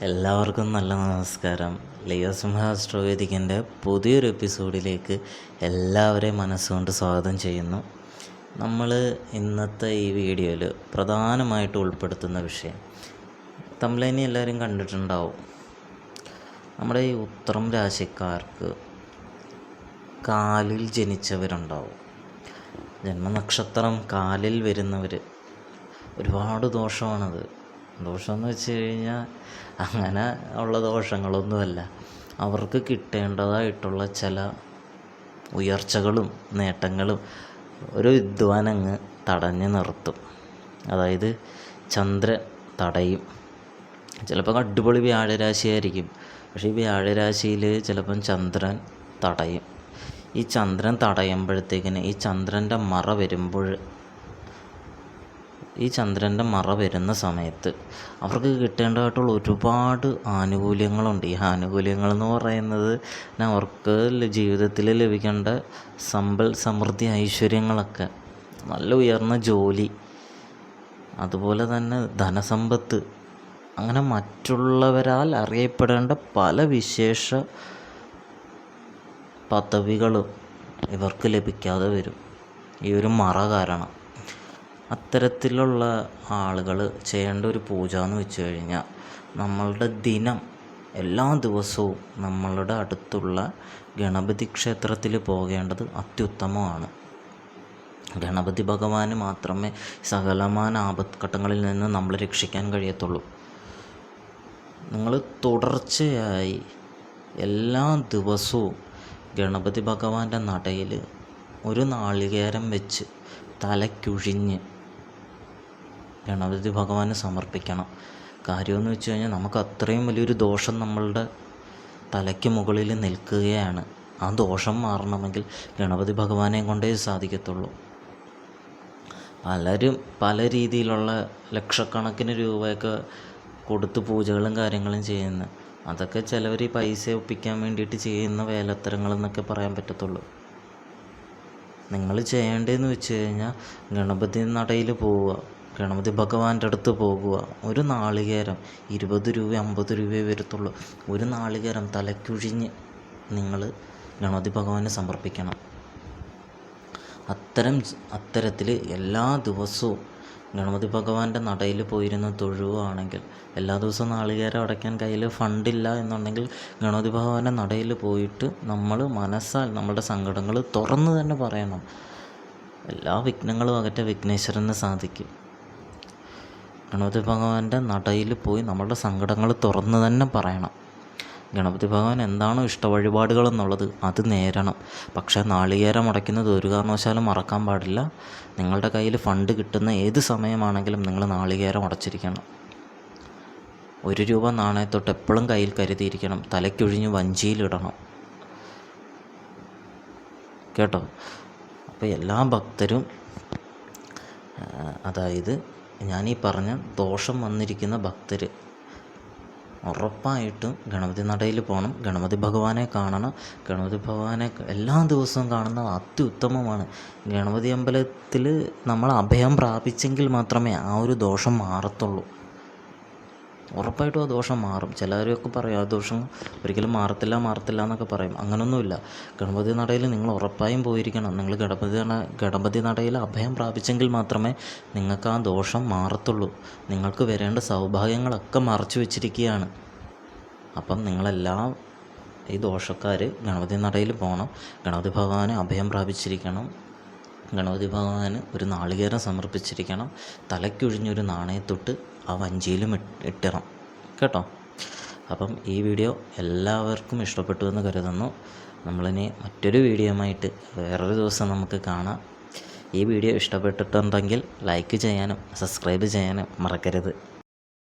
എല്ലാവർക്കും നല്ല നമസ്കാരം. ലിയോ സിംഹാസ്ട്രോവേദിക്കിന്റെ പുതിയൊരു എപ്പിസോഡിലേക്ക് എല്ലാവരെയും മനസ്സുകൊണ്ട് സ്വാഗതം ചെയ്യുന്നു. നമ്മൾ ഇന്നത്തെ ഈ വീഡിയോയിൽ പ്രധാനമായിട്ട് ഉൾപ്പെടുത്തുന്ന വിഷയം തമ്മിലിനി എല്ലാവരും കണ്ടിട്ടുണ്ടാവും. നമ്മുടെ ഈ ഉത്തരം രാശിക്കാർക്ക് കാലിൽ ജനിച്ചവരുണ്ടാവും. ജന്മനക്ഷത്രം കാലിൽ വരുന്നവർ ഒരുപാട് ദോഷമാണത്. ദോഷമെന്ന് വെച്ച് കഴിഞ്ഞാൽ അങ്ങനെ ഉള്ള ദോഷങ്ങളൊന്നുമല്ല. അവർക്ക് കിട്ടേണ്ടതായിട്ടുള്ള ചില ഉയർച്ചകളും നേട്ടങ്ങളും ഒരു വിദ്വാനങ്ങ് തടഞ്ഞു നിർത്തും. അതായത് ചന്ദ്രൻ തടയും. ചിലപ്പോൾ അടിപൊളി വ്യാഴരാശിയായിരിക്കും. പക്ഷേ ഈ വ്യാഴരാശിയിൽ ചിലപ്പം ചന്ദ്രൻ തടയും. ഈ ചന്ദ്രൻ തടയുമ്പോഴത്തേക്കിന് ഈ ചന്ദ്രന്റെ മറ വരുമ്പോൾ ഈ ചന്ദ്രന്റെ മറ വരുന്ന സമയത്ത് അവർക്ക് കിട്ടേണ്ടതായിട്ടുള്ള ഒരുപാട് ആനുകൂല്യങ്ങളുണ്ട്. ഈ ആനുകൂല്യങ്ങൾ എന്ന് പറയുന്നത് അവർക്ക് ജീവിതത്തിൽ ലഭിക്കേണ്ട സമ്പൽ സമൃദ്ധി ഐശ്വര്യങ്ങളൊക്കെ നല്ല ഉയർന്ന ജോലി അതുപോലെ തന്നെ ധനസമ്പത്ത് അങ്ങനെ മറ്റുള്ളവരാൽ അറിയപ്പെടേണ്ട പല വിശേഷ പദവികളും ഇവർക്ക് ലഭിക്കാതെ വരും. ഈ ഒരു മറ കാരണം. അത്തരത്തിലുള്ള ആളുകൾ ചെയ്യേണ്ട ഒരു പൂജ എന്ന് വെച്ച് കഴിഞ്ഞാൽ നമ്മളുടെ ദിനം എല്ലാ ദിവസവും നമ്മളുടെ അടുത്തുള്ള ഗണപതി ക്ഷേത്രത്തിൽ പോകേണ്ടത് അത്യുത്തമമാണ്. ഗണപതി ഭഗവാന് മാത്രമേ സകലമാന ആപത്ഘട്ടങ്ങളിൽ നിന്ന് നമ്മളെ രക്ഷിക്കാൻ കഴിയത്തുള്ളൂ. നിങ്ങൾ തുടർച്ചയായി എല്ലാ ദിവസവും ഗണപതി ഭഗവാന്റെ നടയിൽ ഒരു നാളികേരം വെച്ച് തലക്കുഴിഞ്ഞ് ഗണപതി ഭഗവാന് സമർപ്പിക്കണം. കാര്യമെന്ന് വെച്ച് കഴിഞ്ഞാൽ നമുക്ക് അത്രയും വലിയൊരു ദോഷം നമ്മളുടെ തലയ്ക്ക് മുകളിൽ നിൽക്കുകയാണ്. ആ ദോഷം മാറണമെങ്കിൽ ഗണപതി ഭഗവാനെ കൊണ്ടേ സാധിക്കത്തുള്ളൂ. പലരും പല രീതിയിലുള്ള ലക്ഷക്കണക്കിന് രൂപയൊക്കെ കൊടുത്ത് പൂജകളും കാര്യങ്ങളും ചെയ്യുന്നു. അതൊക്കെ ചിലവർ ഈ പൈസ ഒപ്പിക്കാൻ വേണ്ടിയിട്ട് ചെയ്യുന്ന വേലത്തരങ്ങളെന്നൊക്കെ പറയാൻ പറ്റത്തുള്ളൂ. നിങ്ങൾ ചെയ്യേണ്ടതെന്ന് വെച്ച് കഴിഞ്ഞാൽ ഗണപതി നടയിൽ പോവുക. ഗണപതി ഭഗവാന്റെ അടുത്ത് പോകുക. ഒരു നാളികേരം ഇരുപത് രൂപ അമ്പത് രൂപയേ വരത്തുള്ളൂ. ഒരു നാളികേരം തലക്കുഴിഞ്ഞ് നിങ്ങൾ ഗണപതി ഭഗവാനെ സമർപ്പിക്കണം. അത്തരം അത്തരത്തിൽ എല്ലാ ദിവസവും ഗണപതി ഭഗവാന്റെ നടയിൽ പോയിരുന്ന തൊഴുവാണെങ്കിൽ എല്ലാ ദിവസവും നാളികേരം അടയ്ക്കാൻ കയ്യിൽ ഫണ്ടില്ല എന്നുണ്ടെങ്കിൽ ഗണപതി ഭഗവാന്റെ നടയിൽ പോയിട്ട് നമ്മൾ മനസ്സാൽ നമ്മുടെ സങ്കടങ്ങൾ തുറന്ന് തന്നെ പറയണം. എല്ലാ വിഘ്നങ്ങളും അകറ്റ വിഘ്നേശ്വരന് സാധിക്കും. ഗണപതി ഭഗവാന്റെ നടയിൽ പോയി നമ്മളുടെ സങ്കടങ്ങൾ തുറന്ന് തന്നെ പറയണം. ഗണപതി ഭഗവാൻ എന്താണോ ഇഷ്ട വഴിപാടുകൾ എന്നുള്ളത് അത് നേരണം. പക്ഷേ നാളികേരം അടയ്ക്കുന്നത് ഒരു കാരണവശാലും മറക്കാൻ പാടില്ല. നിങ്ങളുടെ കയ്യിൽ ഫണ്ട് കിട്ടുന്ന ഏത് സമയമാണെങ്കിലും നിങ്ങൾ നാളികേരം അടച്ചിരിക്കണം ഒരു രൂപ നാണയത്തൊട്ട് എപ്പോഴും കയ്യിൽ കരുതിയിരിക്കണം. തലയ്ക്കൊഴിഞ്ഞ് വഞ്ചിയിലിടണം കേട്ടോ? അപ്പോൾ എല്ലാ ഭക്തരും അതായത് ഞാനീ പറഞ്ഞ ദോഷം വന്നിരിക്കുന്ന ഭക്തർ ഉറപ്പായിട്ടും ഗണപതി നടയിൽ പോകണം ഗണപതി ഭഗവാനെ കാണണം. ഗണപതി ഭഗവാനെ എല്ലാ ദിവസവും കാണുന്നത് അത്യുത്തമമാണ്. ഗണപതി അമ്പലത്തിൽ നമ്മൾ അഭയം പ്രാപിച്ചെങ്കിൽ മാത്രമേ ആ ഒരു ദോഷം മാറത്തുള്ളൂ. ഉറപ്പായിട്ടും ആ ദോഷം മാറും. ചിലരൊക്കെ പറയും ആ ദോഷം ഒരിക്കലും മാറത്തില്ല മാറത്തില്ല എന്നൊക്കെ പറയും. അങ്ങനൊന്നുമില്ല. ഗണപതി നടയിൽ നിങ്ങൾ ഉറപ്പായും പോയിരിക്കണം. നിങ്ങൾ ഗണപതി നട ഗണപതി നടയിൽ അഭയം പ്രാപിച്ചെങ്കിൽ മാത്രമേ നിങ്ങൾക്ക് ആ ദോഷം മാറത്തുള്ളൂ. നിങ്ങൾക്ക് വരേണ്ട സൗഭാഗ്യങ്ങളൊക്കെ മറച്ചു വെച്ചിരിക്കുകയാണ്. അപ്പം നിങ്ങളെല്ലാം ഈ ദോഷക്കാർ ഗണപതി നടയിൽ പോകണം. ഗണപതി ഭഗവാന് അഭയം പ്രാപിച്ചിരിക്കണം. ഗണപതി ഭഗവാന് ഒരു നാളികേരം സമർപ്പിച്ചിരിക്കണം. തലയ്ക്കൊഴിഞ്ഞൊരു നാണയത്തൊട്ട് ആ വഞ്ചിയിലും ഇട്ടിടണം. കേട്ടോ? അപ്പം ഈ വീഡിയോ എല്ലാവർക്കും ഇഷ്ടപ്പെട്ടു എന്ന് കരുതുന്നു. നമ്മളിനി മറ്റൊരു വീഡിയോയുമായിട്ട് വേറൊരു ദിവസം നമുക്ക് കാണാം. ഈ വീഡിയോ ഇഷ്ടപ്പെട്ടിട്ടുണ്ടെങ്കിൽ ലൈക്ക് ചെയ്യാനും സബ്സ്ക്രൈബ് ചെയ്യാനും മറക്കരുത്.